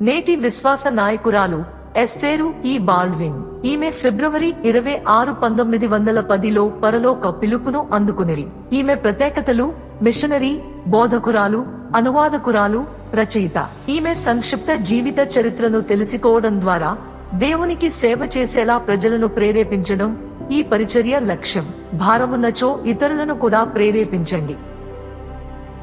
నేటి విశ్వాస నాయకురాలు ఎస్తేరు ఈ బాల్విన్. ఈమె ఫిబ్రవరి ఇరవై ఆరు పంతొమ్మిది వందల పదిలో పరలోక పిలుపును అందుకునిరి. ఈమె ప్రత్యేకతలు మిషనరీ బోధకురాలు అనువాదకురాలు రచయిత. ఈమె సంక్షిప్త జీవిత చరిత్రను తెలుసుకోవడం ద్వారా దేవునికి సేవ చేసేలా ప్రజలను ప్రేరేపించడం ఈ పరిచర్య లక్ష్యం. భారమున్నచో ఇతరులను కూడా ప్రేరేపించండి.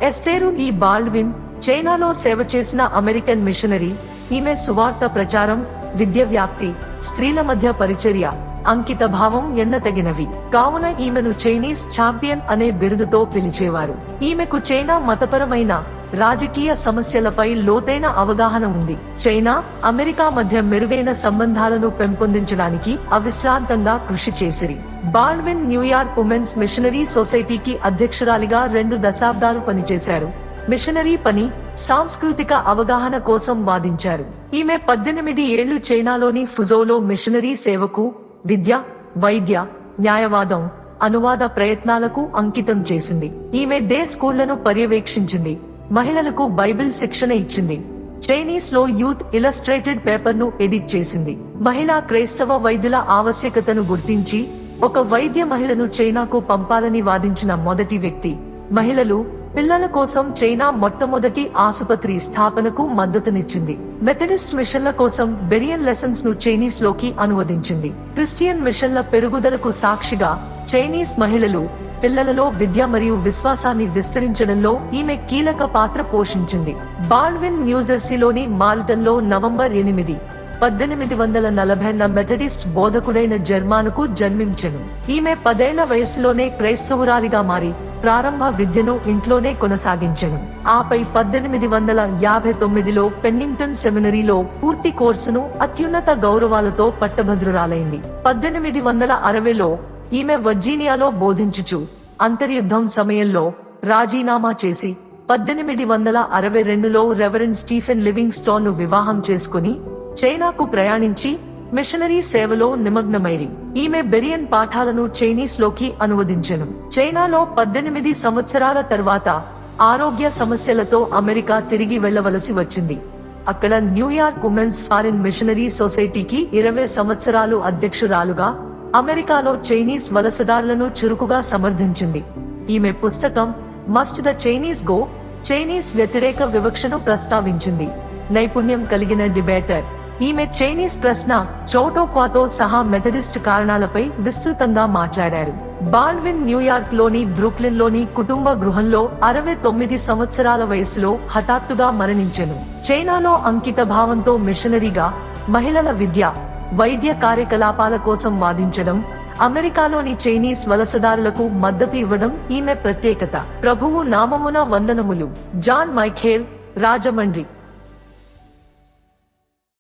ఎస్తేరు ఈ బాల్విన్ చైనాలో సేవ చేసిన అమెరికన్ మిషనరీ ఈమె సువార్త ప్రచారం విద్య వ్యాప్తి స్త్రీల మధ్య పరిచర్య అంకిత భావం ఎన్నతగినవి. కావున ఈమెను చైనీస్ ఛాంపియన్ అనే బిరుదుతో పిలిచేవారు. ఈమెకు చైనా మతపరమైన రాజకీయ సమస్యలపై లోతైన అవగాహన ఉంది. చైనా అమెరికా మధ్య మెరుగైన సంబంధాలను పెంపొందించడానికి అవిశ్రాంతంగా కృషి చేసిరి. బాల్విన్ న్యూయార్క్ ఉమెన్స్ మిషనరీ సొసైటీకి అధ్యక్షురాలిగా రెండు దశాబ్దాలు పనిచేశారు. మిషనరీ పని సాంస్కృతిక అవగాహన కోసం వాదించారు. ఈమె పద్దెనిమిది ఏళ్ళు చైనాలోని ఫుజోలో మిషనరీ సేవకు విద్య వైద్య న్యాయవాదం అనువాద ప్రయత్నాలకు అంకితం చేసింది. ఈమె డే స్కూళ్ళను పర్యవేక్షించింది. మహిళలకు బైబిల్ శిక్షణ ఇచ్చింది. చైనీస్లో యూత్ ఇలస్ట్రేటెడ్ పేపర్ను ఎడిట్ చేసింది. మహిళా క్రైస్తవ వైద్యుల ఆవశ్యకతను గుర్తించి ఒక వైద్య మహిళను చైనాకు పంపాలని వాదించిన మొదటి వ్యక్తి. మహిళలు పిల్లల కోసం చైనా మొట్టమొదటి ఆసుపత్రి స్థాపనకు మద్దతునిచ్చింది. మెథడిస్ట్ మిషన్ల కోసం బెరియన్ లెసన్స్ను చైనీస్లోకి అనువదించింది. క్రిస్టియన్ మిషన్ల పెరుగుదలకు సాక్షిగా చైనీస్ మహిళలు పిల్లలలో విద్య మరియు విశ్వాసాన్ని విస్తరించడంలో ఈమె కీలక పాత్ర పోషించింది. బాల్విన్ న్యూజెర్సీలోని మాల్టన్లో నవంబర్ ఎనిమిది పద్దెనిమిది వందల నలభై మెథడిస్ట్ బోధకుడైన జర్మానుకు జన్మించెను. ఈమె పదేళ్ళ వయసులోనే క్రైస్తవురాలిగా మారి ప్రారంభ విద్యను ఇంట్లోనే కొనసాగించెను. ఆపై పద్దెనిమిది వందల యాభై తొమ్మిదిలో పెన్నింగ్టన్ సెమినరీలో పూర్తి కోర్సును అత్యున్నత గౌరవాలతో పట్టభద్రురాలైంది. పద్దెనిమిది వందల అరవైలో ఈమె వర్జీనియాలో బోధించుచు అంతర్యుద్ధం సమయంలో రాజీనామా చేసి పద్దెనిమిది వందల అరవై రెండులో రెవరెండ్ స్టీఫెన్ లివింగ్ స్టోన్ను వివాహం చేసుకుని చైనాకు ప్రయాణించి మిషనరీ సేవలో నిమగ్నమైరి. ఈమె బెరియన్ పాఠాలను చైనీస్లోకి అనువదించెను. చైనాలో పద్దెనిమిది సంవత్సరాల తర్వాత ఆరోగ్య సమస్యలతో అమెరికా తిరిగి వెళ్ళవలసి వచ్చింది. అక్కడ న్యూయార్క్ ఉమెన్స్ ఫారిన్ మిషనరీ సొసైటీకి ఇరవై సంవత్సరాలు అధ్యక్షురాలుగా అమెరికాలో చైనీస్ వలసదారులను చురుకుగా సమర్థించింది. ఈమె పుస్తకం must the Chinese go Chinese వ్యతిరేక వివక్షను ప్రస్తావించింది. నైపుణ్యం కలిగిన డిబేటర్. ఈమె చైనీస్ ప్రశ్న చోటోక్వాతో సహా మెథడిస్ట్ కారణాలపై విస్తృతంగా మాట్లాడారు. బాల్విన్ న్యూయార్క్లోని బ్రూక్లిన్లోని కుటుంబ గృహంలో అరవై తొమ్మిది సంవత్సరాల వయసులో హఠాత్తుగా మరణించెను. చైనాలో అంకిత భావంతో మిషనరీగా మహిళల విద్య వైద్య కార్యకలాపాల కోసం వాదించడం అమెరికాలోని చైనీస్ వలసదారులకు మద్దతు ఇవ్వడం ఈమె ప్రత్యేకత. ప్రభువు నామమున వందనములు. John Michael Rajahmundry.